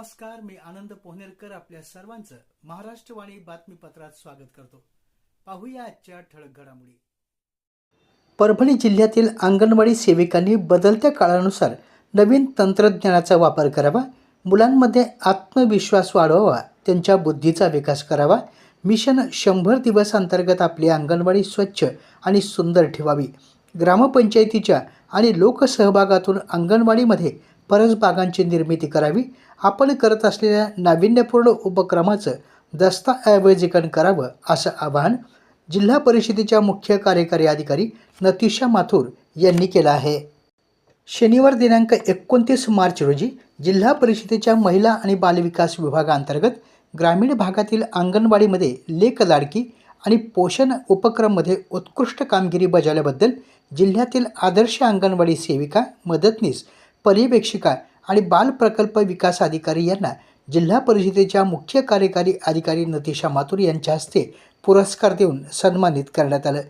नमस्कार मी आनंद पोहनेरकर आपल्या सर्वांचं महाराष्ट्रवाणी बातमीपत्रात स्वागत करतो. पाहूया आजच्या ठळक घडामोडी. परभणी जिल्ह्यातील अंगणवाडी सेविकांनी बदलत्या काळानुसार नवीन तंत्रज्ञानाचा वापर करावा मुलांमध्ये आत्मविश्वास वाढवावा त्यांच्या बुद्धीचा विकास करावा मिशन शंभर दिवस अंतर्गत आपली अंगणवाडी स्वच्छ आणि सुंदर ठेवावी. ग्रामपंचायतीच्या आणि लोकसहभागातून अंगणवाडीमध्ये परसबागांची निर्मिती करावी. आपण करत असलेल्या नाविन्यपूर्ण उपक्रमाचं दस्तऐवजीकरण करावं असं आवाहन जिल्हा परिषदेच्या मुख्य कार्यकारी अधिकारी नतिशा माथुर यांनी केलं आहे. शनिवार दिनांक एकोणतीस मार्च रोजी जिल्हा परिषदेच्या महिला आणि बालविकास विभागाअंतर्गत ग्रामीण भागातील अंगणवाडीमध्ये लेक लाडकी आणि पोषण उपक्रममध्ये उत्कृष्ट कामगिरी बजावल्याबद्दल जिल्ह्यातील आदर्श अंगणवाडी सेविका मदतनीस पर्यवेक्षिका आणि बाल प्रकल्प विकास अधिकारी यांना जिल्हा परिषदेच्या मुख्य कार्यकारी अधिकारी नतिशा माथुर यांच्या हस्ते पुरस्कार देऊन सन्मानित करण्यात आलं.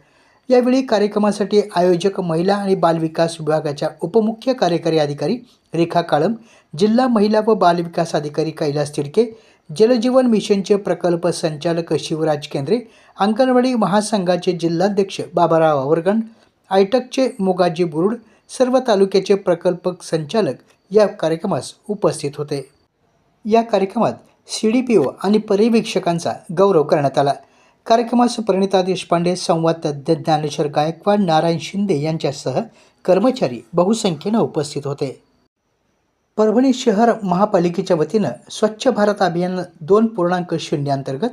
यावेळी कार्यक्रमासाठी आयोजक महिला आणि बालविकास विभागाच्या उपमुख्य कार्यकारी अधिकारी रेखा काळम जिल्हा महिला व बालविकास अधिकारी कैलास तिडके जलजीवन मिशनचे प्रकल्प संचालक शिवराज केंद्रे अंगणवाडी महासंघाचे जिल्हाध्यक्ष बाबाराव आवरगण आयटकचे मोगाजी बुरुड सर्व तालुक्याचे प्रकल्प संचालक या कार्यक्रमास उपस्थित होते. या कार्यक्रमात सी डी पी ओ आणि पर्यवेक्षकांचा गौरव करण्यात आला. कार्यक्रमास प्रणिता देशपांडे संवाद तज्ज्ञ ज्ञानेश्वर गायकवाड नारायण शिंदे यांच्यासह कर्मचारी बहुसंख्येनं उपस्थित होते. परभणी शहर महापालिकेच्या वतीनं स्वच्छ भारत अभियान दोन पूर्णांक शून्य अंतर्गत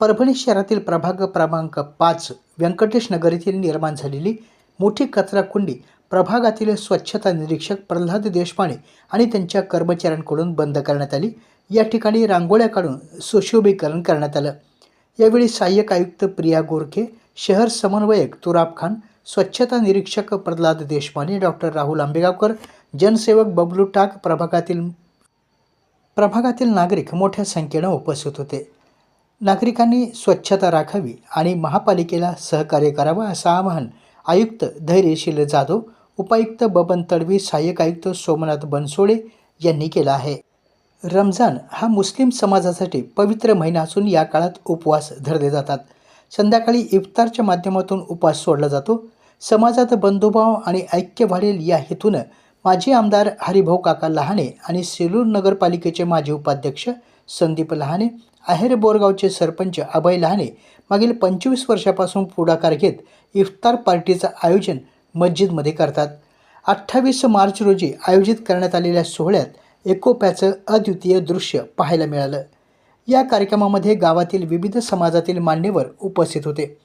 परभणी शहरातील प्रभाग क्रमांक पाच व्यंकटेश नगर येथील निर्माण झालेली मोठी कचराकुंडी प्रभागातील स्वच्छता निरीक्षक प्रल्हाद देशपांडे आणि त्यांच्या कर्मचाऱ्यांकडून बंद करण्यात आली. या ठिकाणी रांगोळ्या काढून सुशोभीकरण करण्यात आलं. यावेळी सहाय्यक आयुक्त प्रिया गोरखे शहर समन्वयक तुराब खान स्वच्छता निरीक्षक प्रल्हाद देशपांडे डॉक्टर राहुल आंबेगावकर जनसेवक बबलू टाक प्रभागातील प्रभागातील नागरिक मोठ्या संख्येनं उपस्थित होते. नागरिकांनी स्वच्छता राखावी आणि महापालिकेला सहकार्य करावं असं आवाहन आयुक्त धैर्यशील जाधव उपायुक्त बबन तडवी सहाय्यक आयुक्त सोमनाथ बनसोडे यांनी केला आहे. रमजान हा मुस्लिम समाजासाठी पवित्र महिना असून या काळात उपवास धरले जातात. संध्याकाळी इफ्तारच्या माध्यमातून उपवास सोडला जातो. समाजात बंधुभाव आणि ऐक्य वाढेल या हेतूनं माजी आमदार हरिभाऊ काका लहाणे आणि सेलूर नगरपालिकेचे माजी उपाध्यक्ष संदीप लहाणे आहेर बोरगावचे सरपंच अभय लहाणे मागील पंचवीस वर्षापासून पुढाकार घेत इफ्तार पार्टीचं आयोजन मस्जिदमध्ये करतात. अठ्ठावीस मार्च रोजी आयोजित करण्यात आलेल्या सोहळ्यात एकोप्याचं अद्वितीय दृश्य पाहायला मिळालं. या कार्यक्रमामध्ये गावातील विविध समाजातील मान्यवर उपस्थित होते.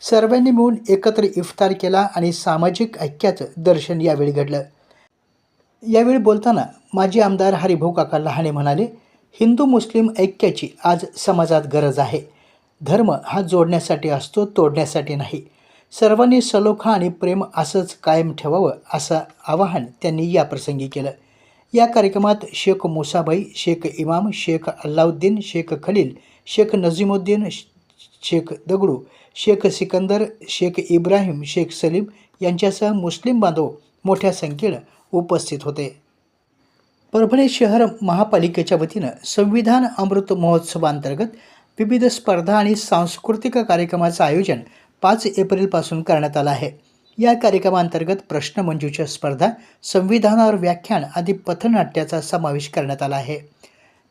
सर्वांनी मिळून एकत्र इफ्तार केला आणि सामाजिक ऐक्याचं दर्शन यावेळी घडलं. यावेळी बोलताना माजी आमदार हरिभाऊ काका लहाने म्हणाले हिंदू मुस्लिम ऐक्याची आज समाजात गरज आहे. धर्म हा जोडण्यासाठी असतो तोडण्यासाठी नाही. सर्वांनी सलोखा आणि प्रेम असंच कायम ठेवावं असं आवाहन त्यांनी याप्रसंगी केलं. या कार्यक्रमात शेख मुसाबाई शेख इमाम शेख अल्लाउद्दीन शेख खलील शेख नझीमुद्दीन शेख दगडू शेख सिकंदर शेख इब्राहिम शेख सलीम यांच्यासह मुस्लिम बांधव मोठ्या संख्येनं उपस्थित होते. परभणी शहर महापालिकेच्या वतीनं संविधान अमृत महोत्सवांतर्गत विविध स्पर्धा आणि सांस्कृतिक कार्यक्रमाचं आयोजन पाच एप्रिलपासून करण्यात आला आहे. या कार्यक्रमांतर्गत प्रश्नमंजुषा स्पर्धा संविधानावर व्याख्यान आदी पथनाट्याचा समावेश करण्यात आला आहे.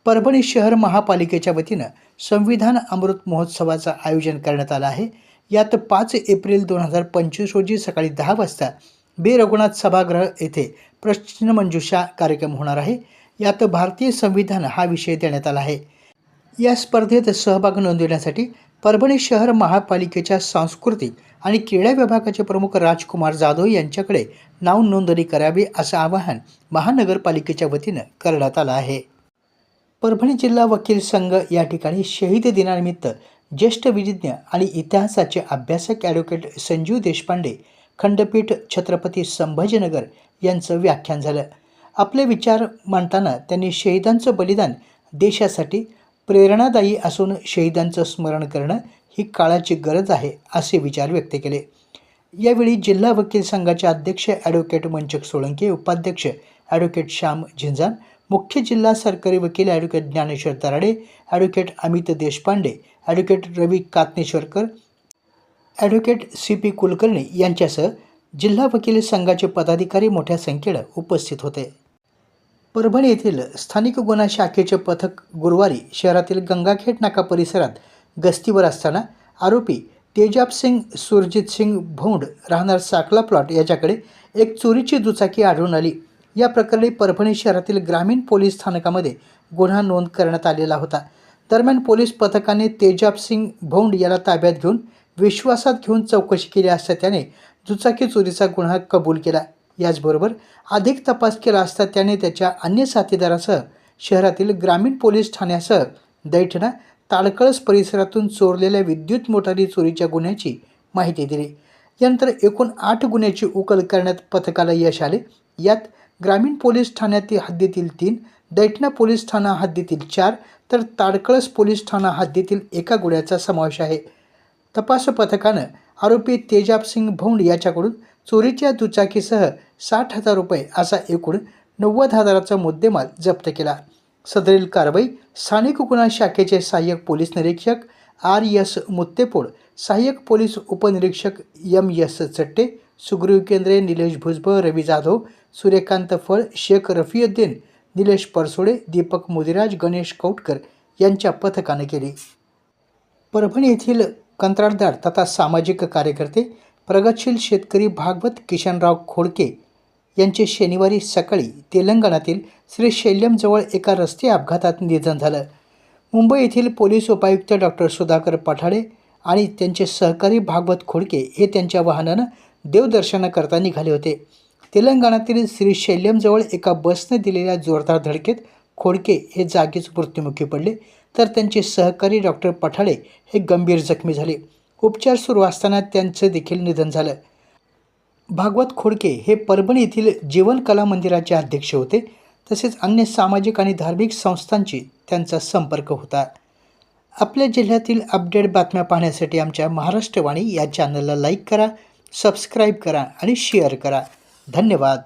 परभणी शहर महापालिकेच्या वतीनं संविधान अमृत महोत्सवाचं आयोजन करण्यात आलं आहे. यात पाच एप्रिल दोन हजार पंचवीस रोजी सकाळी दहा वाजता बे रघुनाथ सभागृह येथे प्रश्नमंजुषा कार्यक्रम होणार आहे. यात भारतीय संविधान हा विषय देण्यात आला आहे. या स्पर्धेत सहभाग नोंदवण्यासाठी परभणी शहर महापालिकेच्या सांस्कृतिक आणि क्रीडा विभागाचे प्रमुख राजकुमार जाधव यांच्याकडे नाव नोंदणी करावी असं आवाहन महानगरपालिकेच्या वतीनं करण्यात आलं आहे. परभणी जिल्हा वकील संघ या ठिकाणी शहीद दिनानिमित्त ज्येष्ठ विधिज्ञ आणि इतिहासाचे अभ्यासक ॲडव्होकेट संजीव देशपांडे खंडपीठ छत्रपती संभाजीनगर यांचं व्याख्यान झालं. आपले विचार मांडताना त्यांनी शहीदांचं बलिदान देशासाठी प्रेरणादायी असून शहीदांचं स्मरण करणं ही काळाची गरज आहे असे विचार व्यक्त केले. यावेळी जिल्हा वकील संघाचे अध्यक्ष ॲडव्होकेट मंचक सोळंके उपाध्यक्ष ॲडव्होकेट श्याम झिंजान मुख्य जिल्हा सरकारी वकील advocate Dnyaneshwar Tarade advocate Amit Deshpande advocate Ravi Katneshwarkar advocate C P Kulkarni यांच्यासह जिल्हा वकील संघाचे पदाधिकारी मोठ्या संख्येनं उपस्थित होते. परभणी येथील स्थानिक गुन्हा शाखेचे पथक गुरुवारी शहरातील गंगाखेड नाका परिसरात गस्तीवर असताना आरोपी तेजाब सिंग सुरजित सिंग भोंड राहणार साकला प्लॉट याच्याकडे एक चोरीची दुचाकी आढळून आली. या प्रकरणी परभणी शहरातील ग्रामीण पोलीस स्थानकामध्ये गुन्हा नोंद करण्यात आलेला होता. दरम्यान पोलीस पथकाने तेजाब सिंग भोंड याला ताब्यात घेऊन विश्वासात घेऊन चौकशी केली असता त्याने दुचाकी चोरीचा गुन्हा कबूल केला. याचबरोबर अधिक तपास केला असता त्याने त्याच्या अन्य साथीदारासह शहरातील ग्रामीण पोलीस ठाण्यासह दैठणा ताडकळस परिसरातून चोरलेल्या विद्युत मोटारी चोरीच्या गुन्ह्याची माहिती दिली. यानंतर एकूण आठ गुन्ह्याची उकल करण्यात पथकाला यश आले. यात ग्रामीण पोलीस ठाण्यातील हद्दीतील तीन दैठणा पोलीस ठाणा हद्दीतील चार तर ताडकळस पोलीस ठाणा हद्दीतील एका गुन्ह्याचा समावेश आहे. तपास पथकानं आरोपी तेजाब सिंग भौंड याच्याकडून चोरीच्या दुचाकीसह साठ हजार रुपये असा एकूण नव्वद हजाराचा मुद्देमाल जप्त केला. सदरील कारवाई स्थानिक गुन्हा शाखेचे सहाय्यक पोलीस निरीक्षक आर एस मुत्तेपोड सहाय्यक पोलीस उपनिरीक्षक एम एस चट्टे सुग्रीव केंद्रे निलेश भुजबळ रवी जाधव सूर्यकांत फळ शेख रफियुद्दीन निलेश परसोडे दीपक मुदिराज गणेश कौटकर यांच्या पथकाने केली. परभणी येथील कंत्राटदार तथा सामाजिक कार्यकर्ते प्रगतशील शेतकरी भागवत किशनराव खोडके यांचे शनिवारी सकाळी तेलंगणातील श्री शैल्यमजवळ एका रस्ते अपघातात निधन झालं. मुंबई येथील पोलीस उपायुक्त डॉक्टर सुधाकर पठाडे आणि त्यांचे सहकारी भागवत खोडके हे त्यांच्या वाहनानं देवदर्शनाकरता निघाले होते. तेलंगणातील श्री शैल्यमजवळ एका बसने दिलेल्या जोरदार धडकेत खोडके हे जागीच मृत्युमुखी पडले तर त्यांचे सहकारी डॉक्टर पठाडे हे गंभीर जखमी झाले. उपचार सुरू असताना त्यांचं देखील निधन झालं. भागवत खोडके हे परभणी येथील जीवन कला मंदिराचे अध्यक्ष होते. तसेच अन्य सामाजिक आणि धार्मिक संस्थांची त्यांचा संपर्क होता. आपल्या जिल्ह्यातील अपडेट बातम्या पाहण्यासाठी आमच्या महाराष्ट्रवाणी या चॅनलला लाईक करा सबस्क्राईब करा आणि शेअर करा. धन्यवाद.